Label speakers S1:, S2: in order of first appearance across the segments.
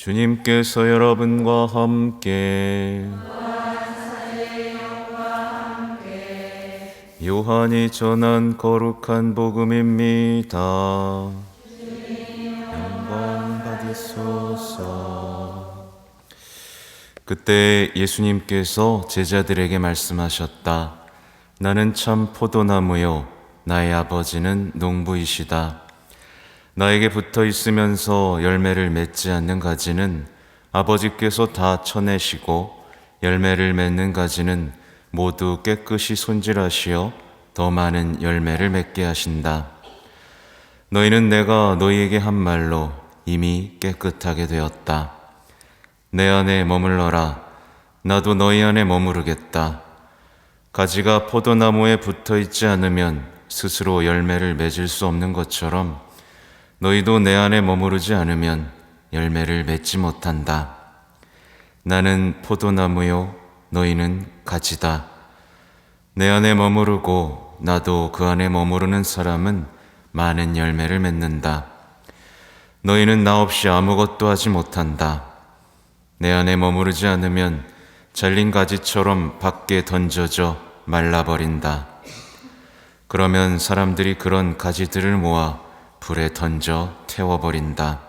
S1: 주님께서 여러분과 함께 요한이 전한 거룩한 복음입니다. 그때 예수님께서 제자들에게 말씀하셨다. 나는 참 포도나무요. 나의 아버지는 농부이시다. 나에게 붙어 있으면서 열매를 맺지 않는 가지는 아버지께서 다 쳐내시고 열매를 맺는 가지는 모두 깨끗이 손질하시어 더 많은 열매를 맺게 하신다. 너희는 내가 너희에게 한 말로 이미 깨끗하게 되었다. 내 안에 머물러라. 나도 너희 안에 머무르겠다. 가지가 포도나무에 붙어 있지 않으면 스스로 열매를 맺을 수 없는 것처럼 너희도 내 안에 머무르지 않으면 열매를 맺지 못한다. 나는 포도나무요, 너희는 가지다. 내 안에 머무르고 나도 그 안에 머무르는 사람은 많은 열매를 맺는다. 너희는 나 없이 아무것도 하지 못한다. 내 안에 머무르지 않으면 잘린 가지처럼 밖에 던져져 말라버린다. 그러면 사람들이 그런 가지들을 모아 불에 던져 태워버린다.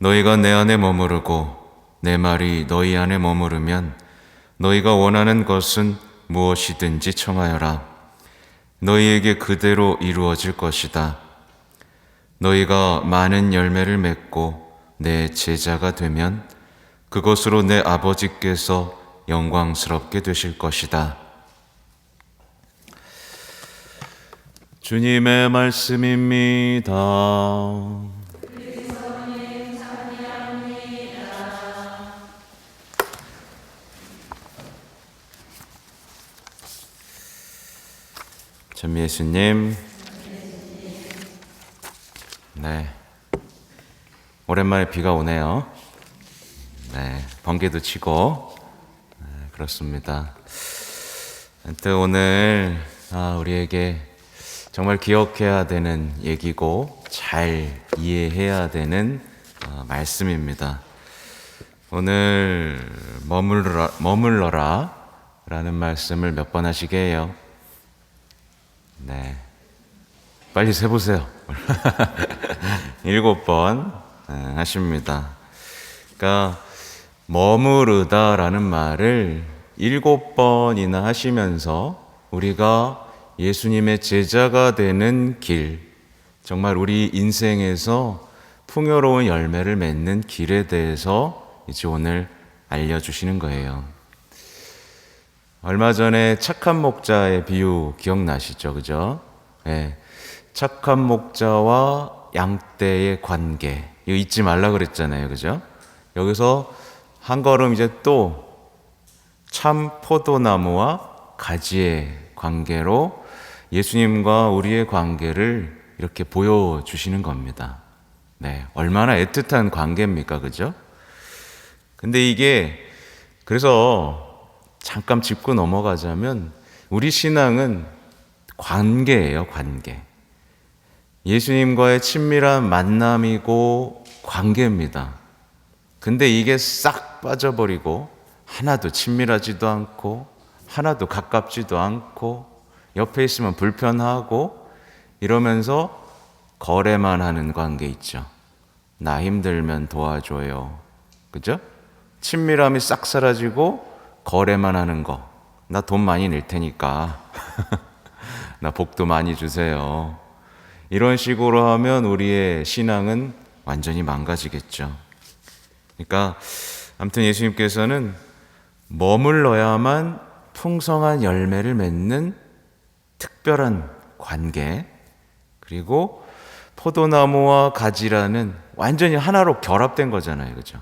S1: 너희가 내 안에 머무르고 내 말이 너희 안에 머무르면 너희가 원하는 것은 무엇이든지 청하여라. 너희에게 그대로 이루어질 것이다. 너희가 많은 열매를 맺고 내 제자가 되면 그것으로 내 아버지께서 영광스럽게 되실 것이다. 주님의 말씀입니다. 전 예수님, 네, 오랜만에 비가 오네요. 네, 번개도 치고, 네, 그렇습니다. 하여튼 오늘 아, 우리에게 정말 기억해야 되는 얘기고 잘 이해해야 되는 어, 말씀입니다. 오늘 머물러라, 머물러라 라는 말씀을 몇 번 하시게 해요. 네. 빨리 세보세요. 일곱 번 네, 하십니다. 그러니까 머무르다 라는 말을 일곱 번이나 하시면서 우리가 예수님의 제자가 되는 길, 정말 우리 인생에서 풍요로운 열매를 맺는 길에 대해서 이제 오늘 알려주시는 거예요. 얼마 전에 착한 목자의 비유 기억나시죠? 그죠? 예. 착한 목자와 양떼의 관계. 이거 잊지 말라 그랬잖아요. 그죠? 여기서 한 걸음 이제 또 참 포도나무와 가지의 관계로 예수님과 우리의 관계를 이렇게 보여주시는 겁니다. 네. 얼마나 애틋한 관계입니까? 그죠? 근데 이게 그래서 잠깐 짚고 넘어가자면 우리 신앙은 관계예요, 관계. 예수님과의 친밀한 만남이고 관계입니다. 근데 이게 싹 빠져버리고 하나도 친밀하지도 않고 하나도 가깝지도 않고 옆에 있으면 불편하고 이러면서 거래만 하는 관계 있죠. 나 힘들면 도와줘요. 그죠? 친밀함이 싹 사라지고 거래만 하는 거. 나 돈 많이 낼 테니까. 나 복도 많이 주세요. 이런 식으로 하면 우리의 신앙은 완전히 망가지겠죠. 그러니까 아무튼 예수님께서는 머물러야만 풍성한 열매를 맺는 특별한 관계 그리고 포도나무와 가지라는 완전히 하나로 결합된 거잖아요. 그죠?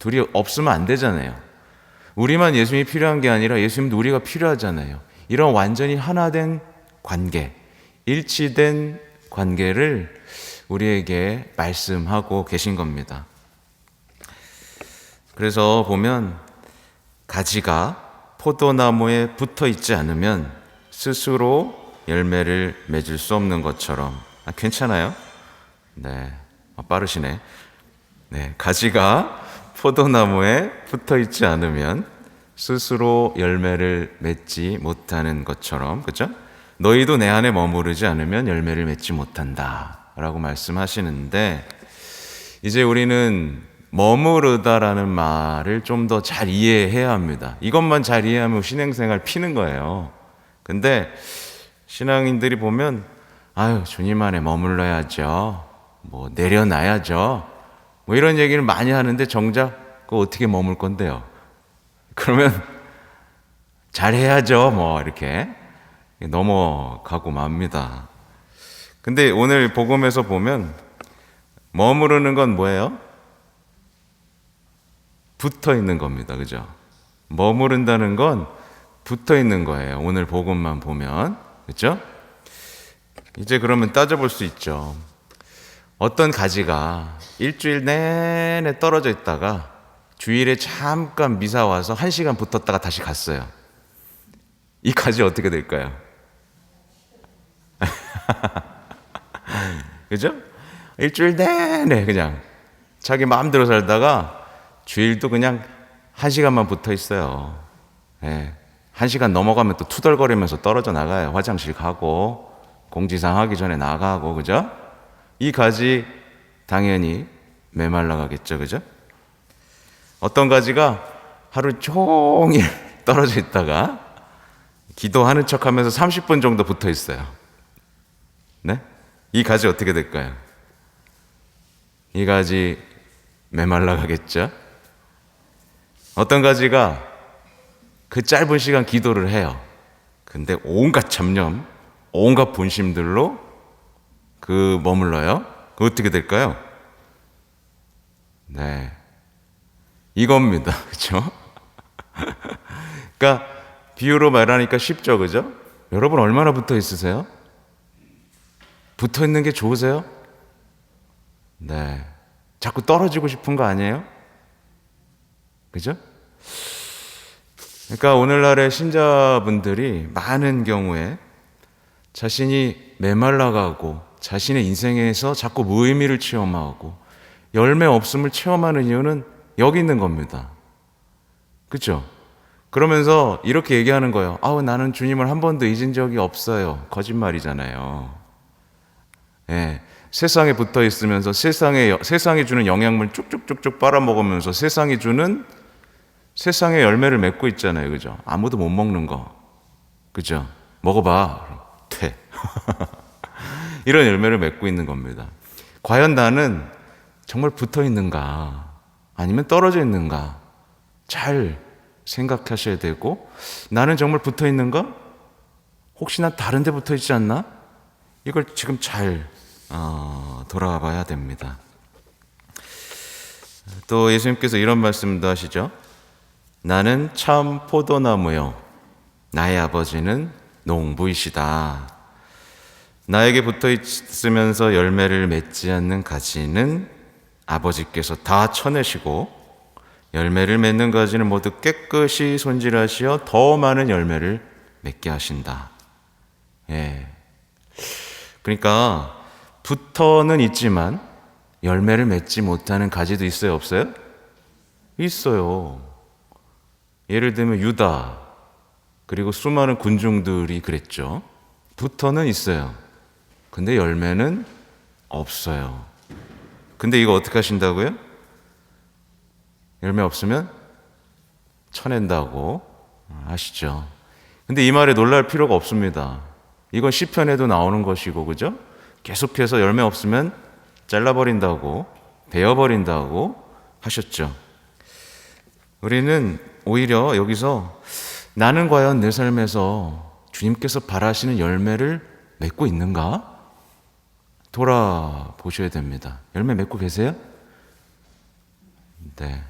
S1: 둘이 없으면 안 되잖아요. 우리만 예수님이 필요한 게 아니라 예수님도 우리가 필요하잖아요. 이런 완전히 하나된 관계, 일치된 관계를 우리에게 말씀하고 계신 겁니다. 그래서 보면 가지가 포도나무에 붙어 있지 않으면 스스로 열매를 맺을 수 없는 것처럼 아, 괜찮아요? 네, 아, 빠르시네. 네, 가지가 포도나무에 붙어 있지 않으면 스스로 열매를 맺지 못하는 것처럼, 그죠? 너희도 내 안에 머무르지 않으면 열매를 맺지 못한다. 라고 말씀하시는데, 이제 우리는 머무르다라는 말을 좀 더 잘 이해해야 합니다. 이것만 잘 이해하면 신행생활 피는 거예요. 근데 신앙인들이 보면, 아유, 주님 안에 머물러야죠. 뭐, 내려놔야죠. 뭐 이런 얘기를 많이 하는데 정작 그거 어떻게 머물 건데요? 그러면 잘해야죠. 뭐, 이렇게 넘어가고 맙니다. 근데 오늘 복음에서 보면 머무르는 건 뭐예요? 붙어 있는 겁니다. 그죠? 머무른다는 건 붙어 있는 거예요. 오늘 복음만 보면. 그죠? 이제 그러면 따져볼 수 있죠. 어떤 가지가 일주일 내내 떨어져 있다가 주일에 잠깐 미사 와서 한 시간 붙었다가 다시 갔어요. 이 가지 어떻게 될까요? 그죠? 일주일 내내 그냥 자기 마음대로 살다가 주일도 그냥 한 시간만 붙어 있어요. 예. 한 시간 넘어가면 또 투덜거리면서 떨어져 나가요. 화장실 가고 공지상 하기 전에 나가고 그죠? 이 가지 당연히 메말라 가겠죠. 그죠? 어떤 가지가 하루 종일 떨어져 있다가 기도하는 척 하면서 30분 정도 붙어 있어요. 네? 이 가지 어떻게 될까요? 이 가지 메말라 가겠죠? 어떤 가지가 그 짧은 시간 기도를 해요. 근데 온갖 잡념, 온갖 분심들로 그 머물러요. 그 어떻게 될까요? 네. 이겁니다. 그죠? 그러니까 비유로 말하니까 쉽죠. 그죠? 여러분 얼마나 붙어 있으세요? 붙어 있는 게 좋으세요? 네. 자꾸 떨어지고 싶은 거 아니에요? 그죠? 그러니까 오늘날의 신자분들이 많은 경우에 자신이 메말라가고 자신의 인생에서 자꾸 무의미를 체험하고 열매 없음을 체험하는 이유는 여기 있는 겁니다. 그죠? 그러면서 이렇게 얘기하는 거예요. 아우, 나는 주님을 한 번도 잊은 적이 없어요. 거짓말이잖아요. 예. 세상에 붙어 있으면서 세상에, 세상이 주는 영양물 쭉쭉쭉쭉 빨아먹으면서 세상이 주는 세상의 열매를 맺고 있잖아요. 그죠? 아무도 못 먹는 거. 그죠? 먹어봐. 퇴. 이런 열매를 맺고 있는 겁니다. 과연 나는 정말 붙어 있는가? 아니면 떨어져 있는가? 잘 생각하셔야 되고, 나는 정말 붙어 있는가? 혹시나 다른 데 붙어 있지 않나? 이걸 지금 잘 어, 돌아봐야 됩니다. 또 예수님께서 이런 말씀도 하시죠. 나는 참 포도나무요. 나의 아버지는 농부이시다. 나에게 붙어 있으면서 열매를 맺지 않는 가지는 아버지께서 다 쳐내시고 열매를 맺는 가지는 모두 깨끗이 손질하시어 더 많은 열매를 맺게 하신다. 예. 그러니까 붙어는 있지만 열매를 맺지 못하는 가지도 있어요, 없어요? 있어요. 예를 들면 유다 그리고 수많은 군중들이 그랬죠. 붙어는 있어요. 근데 열매는 없어요. 근데 이거 어떻게 하신다고요? 열매 없으면 쳐낸다고 하시죠. 근데 이 말에 놀랄 필요가 없습니다. 이건 시편에도 나오는 것이고 그죠? 계속해서 열매 없으면 잘라버린다고 베어버린다고 하셨죠. 우리는 오히려 여기서 나는 과연 내 삶에서 주님께서 바라시는 열매를 맺고 있는가? 돌아보셔야 됩니다. 열매 맺고 계세요? 네.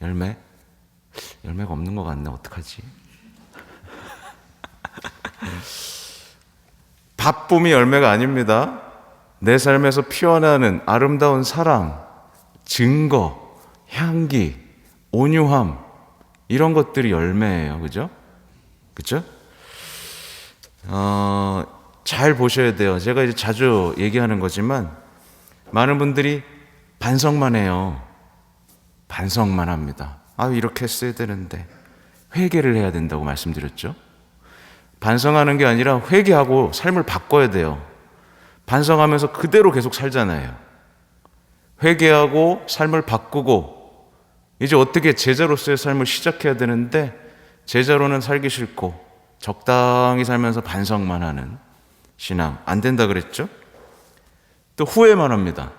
S1: 열매? 열매가 없는 것 같네. 어떡하지? 바쁨이 열매가 아닙니다. 내 삶에서 피어나는 아름다운 사랑, 증거, 향기, 온유함, 이런 것들이 열매예요. 그죠? 그죠? 어, 잘 보셔야 돼요. 제가 이제 자주 얘기하는 거지만, 많은 분들이 반성만 해요. 반성만 합니다. 아, 이렇게 했어야 되는데. 회개를 해야 된다고 말씀드렸죠. 반성하는 게 아니라 회개하고 삶을 바꿔야 돼요. 반성하면서 그대로 계속 살잖아요. 회개하고 삶을 바꾸고 이제 어떻게 제자로서의 삶을 시작해야 되는데 제자로는 살기 싫고 적당히 살면서 반성만 하는 신앙 안 된다 그랬죠? 또 후회만 합니다.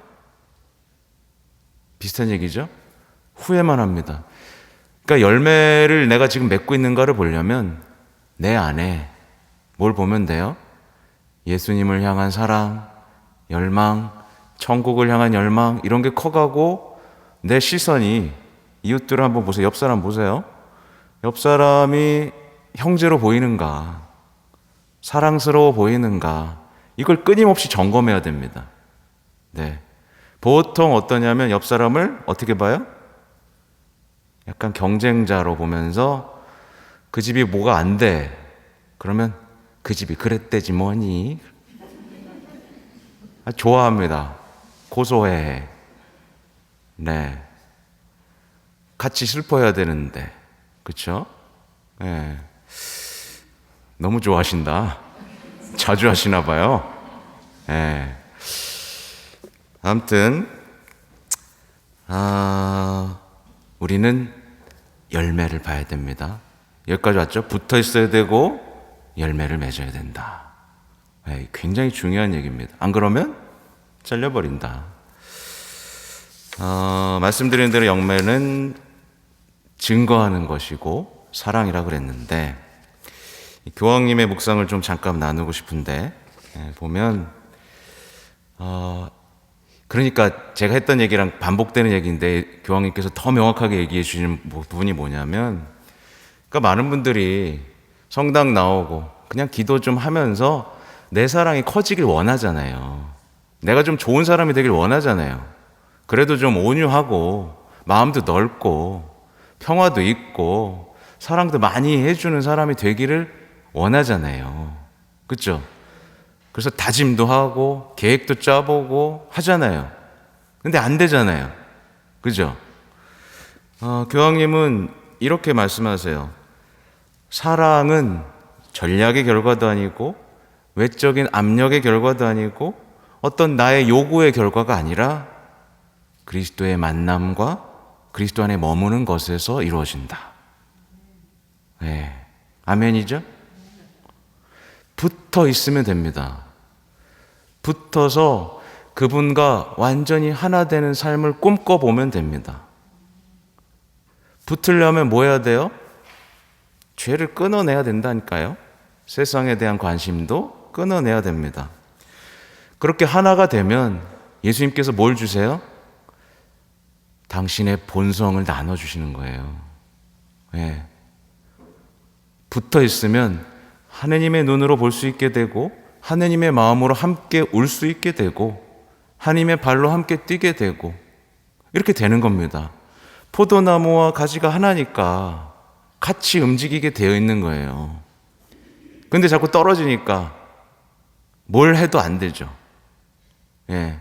S1: 비슷한 얘기죠? 후회만 합니다. 그러니까 열매를 내가 지금 맺고 있는가를 보려면 내 안에 뭘 보면 돼요? 예수님을 향한 사랑, 열망, 천국을 향한 열망 이런 게 커가고 내 시선이 이웃들을 한번 보세요. 옆 사람 보세요. 옆 사람이 형제로 보이는가? 사랑스러워 보이는가? 이걸 끊임없이 점검해야 됩니다. 네. 보통 어떠냐면 옆 사람을 어떻게 봐요? 약간 경쟁자로 보면서 그 집이 뭐가 안 돼. 그러면 그 집이 그랬대지 뭐니? 아, 좋아합니다. 고소해. 네. 같이 슬퍼해야 되는데. 그쵸? 네. 너무 좋아하신다. 자주 하시나 봐요. 네. 아무튼, 아, 우리는 열매를 봐야 됩니다. 여기까지 왔죠? 붙어 있어야 되고, 열매를 맺어야 된다. 네, 굉장히 중요한 얘기입니다. 안 그러면 잘려버린다. 어, 말씀드린 대로 영매는 증거하는 것이고 사랑이라 그랬는데 교황님의 묵상을 좀 잠깐 나누고 싶은데 예, 보면 어, 그러니까 제가 했던 얘기랑 반복되는 얘기인데 교황님께서 더 명확하게 얘기해 주시는 부분이 뭐냐면 그러니까 많은 분들이 성당 나오고 그냥 기도 좀 하면서 내 사랑이 커지길 원하잖아요. 내가 좀 좋은 사람이 되길 원하잖아요. 그래도 좀 온유하고 마음도 넓고 평화도 있고 사랑도 많이 해주는 사람이 되기를 원하잖아요. 그렇죠? 그래서 다짐도 하고 계획도 짜보고 하잖아요. 근데 안 되잖아요. 그죠? 어, 교황님은 이렇게 말씀하세요. 사랑은 전략의 결과도 아니고 외적인 압력의 결과도 아니고 어떤 나의 요구의 결과가 아니라 그리스도의 만남과 그리스도 안에 머무는 것에서 이루어진다. 네. 아멘이죠? 붙어 있으면 됩니다. 붙어서 그분과 완전히 하나 되는 삶을 꿈꿔보면 됩니다. 붙으려면 뭐 해야 돼요? 죄를 끊어내야 된다니까요. 세상에 대한 관심도 끊어내야 됩니다. 그렇게 하나가 되면 예수님께서 뭘 주세요? 당신의 본성을 나눠주시는 거예요. 예. 붙어 있으면 하느님의 눈으로 볼 수 있게 되고, 하느님의 마음으로 함께 울 수 있게 되고, 하나님의 발로 함께 뛰게 되고, 이렇게 되는 겁니다. 포도나무와 가지가 하나니까 같이 움직이게 되어 있는 거예요. 근데 자꾸 떨어지니까 뭘 해도 안 되죠. 예.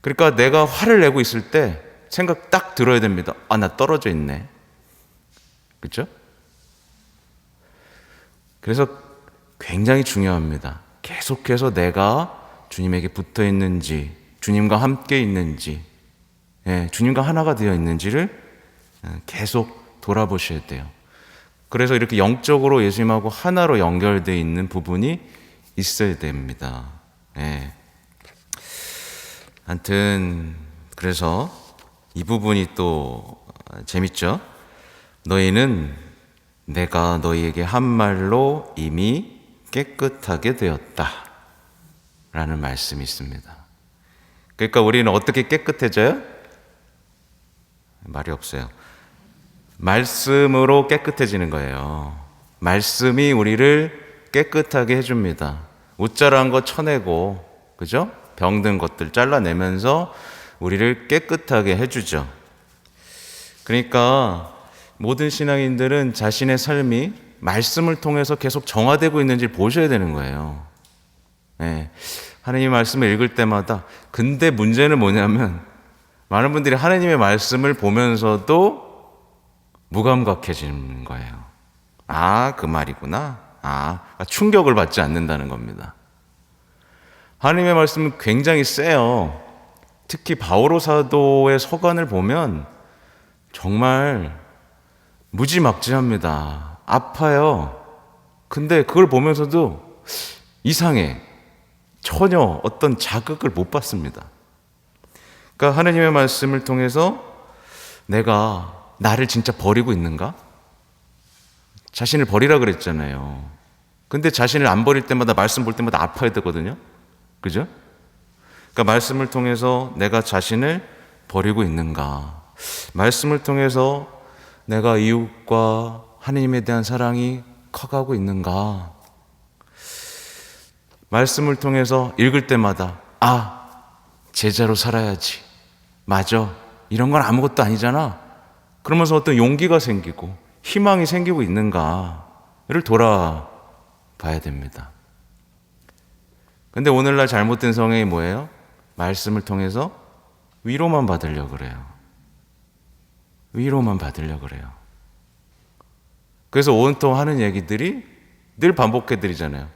S1: 그러니까 내가 화를 내고 있을 때 생각 딱 들어야 됩니다. 아, 나 떨어져 있네. 그렇죠? 그래서 굉장히 중요합니다. 계속해서 내가 주님에게 붙어 있는지, 주님과 함께 있는지, 예, 주님과 하나가 되어 있는지를 예, 계속 돌아보셔야 돼요. 그래서 이렇게 영적으로 예수님하고 하나로 연결되어 있는 부분이 있어야 됩니다. 예. 하여튼, 그래서 이 부분이 또 재밌죠? 너희는 내가 너희에게 한 말로 이미 깨끗하게 되었다. 라는 말씀이 있습니다. 그러니까 우리는 어떻게 깨끗해져요? 말이 없어요. 말씀으로 깨끗해지는 거예요. 말씀이 우리를 깨끗하게 해줍니다. 웃자란 거 쳐내고, 그죠? 병든 것들 잘라내면서 우리를 깨끗하게 해주죠. 그러니까 모든 신앙인들은 자신의 삶이 말씀을 통해서 계속 정화되고 있는지 보셔야 되는 거예요. 네. 하나님 말씀을 읽을 때마다 근데 문제는 뭐냐면 많은 분들이 하나님의 말씀을 보면서도 무감각해지는 거예요. 아, 그 말이구나. 아, 충격을 받지 않는다는 겁니다. 하나님의 말씀은 굉장히 세요. 특히 바오로 사도의 서간을 보면 정말 무지막지합니다. 아파요. 근데 그걸 보면서도 이상해. 전혀 어떤 자극을 못 받습니다. 그러니까 하나님의 말씀을 통해서 내가 나를 진짜 버리고 있는가? 자신을 버리라 그랬잖아요. 근데 자신을 안 버릴 때마다 말씀 볼 때마다 아파야 되거든요. 그죠? 그러니까 말씀을 통해서 내가 자신을 버리고 있는가? 말씀을 통해서 내가 이웃과 하나님에 대한 사랑이 커가고 있는가? 말씀을 통해서 읽을 때마다 아, 제자로 살아야지. 맞아. 이런 건 아무것도 아니잖아. 그러면서 어떤 용기가 생기고 희망이 생기고 있는가를 돌아봐야 됩니다. 근데 오늘날 잘못된 성행이 뭐예요? 말씀을 통해서 위로만 받으려고 그래요. 위로만 받으려고 그래요. 그래서 온통 하는 얘기들이 늘 반복해 드리잖아요.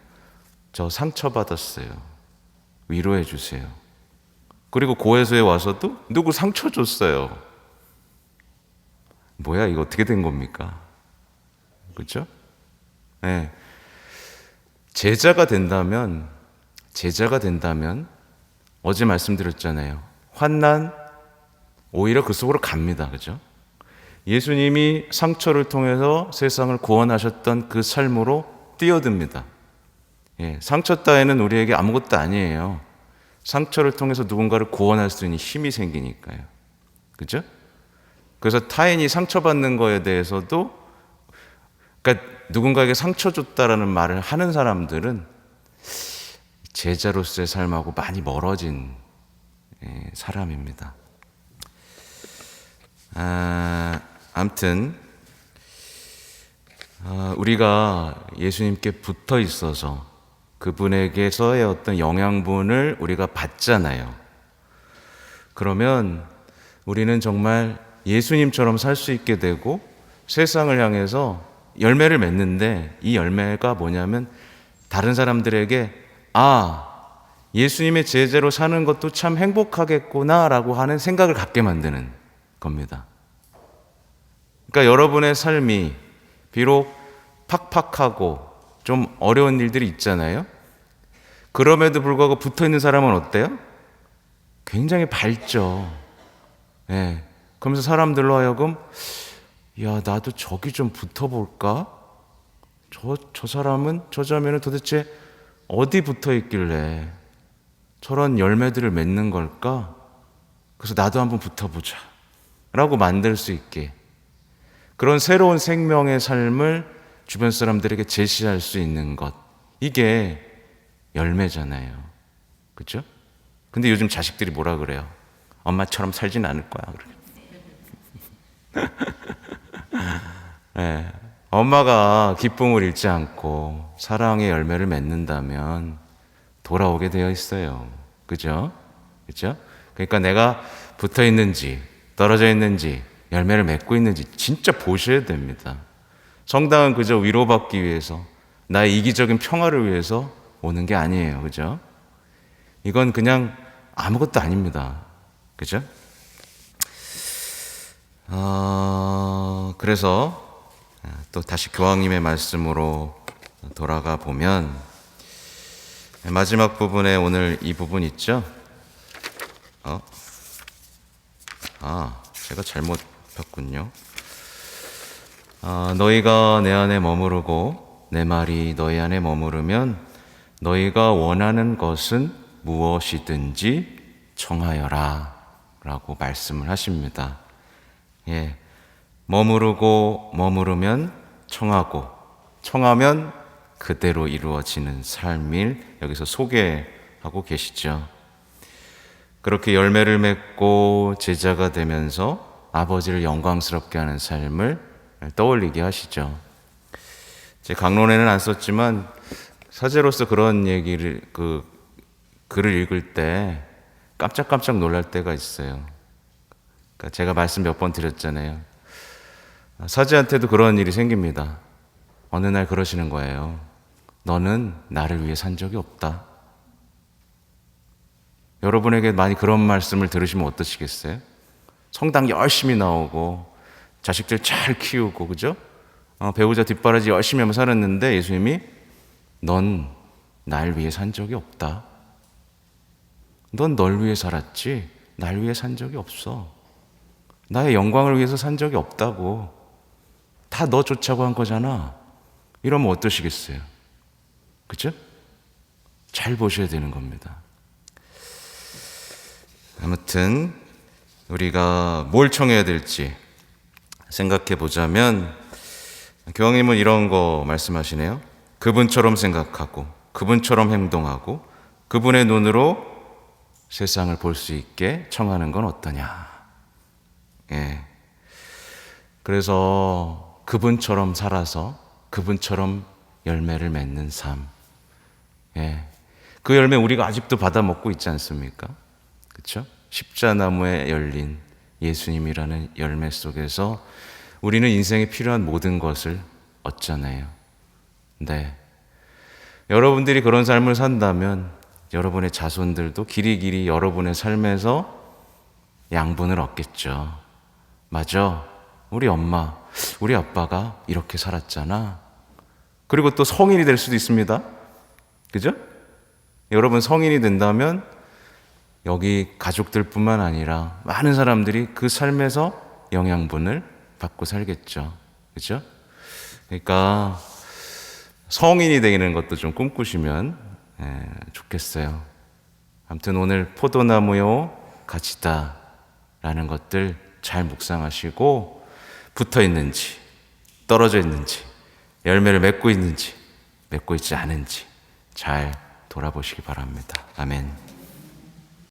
S1: 저 상처받았어요. 위로해 주세요. 그리고 고해소에 와서도 누구 상처 줬어요. 뭐야, 이거 어떻게 된 겁니까? 그렇죠? 네. 제자가 된다면 제자가 된다면 어제 말씀드렸잖아요. 환난 오히려 그 속으로 갑니다. 그죠? 예수님이 상처를 통해서 세상을 구원하셨던 그 삶으로 뛰어듭니다. 예, 상처 따위는 우리에게 아무것도 아니에요. 상처를 통해서 누군가를 구원할 수 있는 힘이 생기니까요. 그죠? 그래서 타인이 상처받는 거에 대해서도 그러니까 누군가에게 상처 줬다라는 말을 하는 사람들은 제자로서의 삶하고 많이 멀어진 예, 사람입니다. 아, 아무튼 아, 우리가 예수님께 붙어 있어서 그분에게서의 어떤 영양분을 우리가 받잖아요. 그러면 우리는 정말 예수님처럼 살 수 있게 되고 세상을 향해서 열매를 맺는데 이 열매가 뭐냐면 다른 사람들에게 아, 예수님의 제자로 사는 것도 참 행복하겠구나라고 하는 생각을 갖게 만드는 겁니다. 그러니까 여러분의 삶이 비록 팍팍하고 좀 어려운 일들이 있잖아요. 그럼에도 불구하고 붙어 있는 사람은 어때요? 굉장히 밝죠. 예. 네. 그러면서 사람들로 하여금 야, 나도 저기 좀 붙어 볼까? 저, 저 사람은, 저 자매는 도대체 어디 붙어 있길래 저런 열매들을 맺는 걸까? 그래서 나도 한번 붙어보자. 라고 만들 수 있게. 그런 새로운 생명의 삶을 주변 사람들에게 제시할 수 있는 것. 이게 열매잖아요. 그죠? 근데 요즘 자식들이 뭐라 그래요? 엄마처럼 살진 않을 거야. 네. 엄마가 기쁨을 잃지 않고 사랑의 열매를 맺는다면 돌아오게 되어 있어요. 그죠? 그죠? 그러니까 내가 붙어 있는지, 떨어져 있는지, 열매를 맺고 있는지 진짜 보셔야 됩니다. 성당은 그저 위로받기 위해서, 나의 이기적인 평화를 위해서 오는 게 아니에요. 그죠? 이건 그냥 아무것도 아닙니다. 그죠? 어, 그래서 또 다시 교황님의 말씀으로 돌아가 보면 마지막 부분에 오늘 이 부분 있죠? 어? 아, 제가 잘못 폈군요. 아, 너희가 내 안에 머무르고 내 말이 너희 안에 머무르면 너희가 원하는 것은 무엇이든지 청하여라 라고 말씀을 하십니다. 예. 머무르고 머무르면 청하고 청하면 그대로 이루어지는 삶을 여기서 소개하고 계시죠. 그렇게 열매를 맺고 제자가 되면서 아버지를 영광스럽게 하는 삶을 떠올리게 하시죠. 제 강론에는 안 썼지만 사제로서 그런 얘기를 그 글을 읽을 때 깜짝깜짝 놀랄 때가 있어요. 그러니까 제가 말씀 몇 번 드렸잖아요. 사지한테도 그런 일이 생깁니다. 어느 날 그러시는 거예요. 너는 나를 위해 산 적이 없다. 여러분에게 많이 그런 말씀을 들으시면 어떠시겠어요? 성당 열심히 나오고 자식들 잘 키우고 그죠? 어, 배우자 뒷바라지 열심히 하며 살았는데 예수님이 넌 날 위해 산 적이 없다. 넌 널 위해 살았지 날 위해 산 적이 없어. 나의 영광을 위해서 산 적이 없다고. 다너 쫓아고 한 거잖아. 이러면 어떠시겠어요? 그죠? 잘 보셔야 되는 겁니다. 아무튼 우리가 뭘 청해야 될지 생각해 보자면 교황님은 이런 거 말씀하시네요. 그분처럼 생각하고 그분처럼 행동하고 그분의 눈으로 세상을 볼 수 있게 청하는 건 어떠냐. 예. 그래서 그분처럼 살아서 그분처럼 열매를 맺는 삶. 예. 그 열매 우리가 아직도 받아 먹고 있지 않습니까? 그렇죠? 십자나무에 열린 예수님이라는 열매 속에서 우리는 인생에 필요한 모든 것을 얻잖아요. 네. 여러분들이 그런 삶을 산다면 여러분의 자손들도 길이 길이 여러분의 삶에서 양분을 얻겠죠. 맞아. 우리 엄마, 우리 아빠가 이렇게 살았잖아. 그리고 또 성인이 될 수도 있습니다. 그죠? 여러분 성인이 된다면 여기 가족들뿐만 아니라 많은 사람들이 그 삶에서 영양분을 받고 살겠죠. 그죠? 그러니까 성인이 되는 것도 좀 꿈꾸시면 예, 좋겠어요. 아무튼 오늘 포도나무요 가지다 라는 것들 잘 묵상하시고 붙어 있는지 떨어져 있는지 열매를 맺고 있는지 맺고 있지 않은지 잘 돌아보시기 바랍니다. 아멘.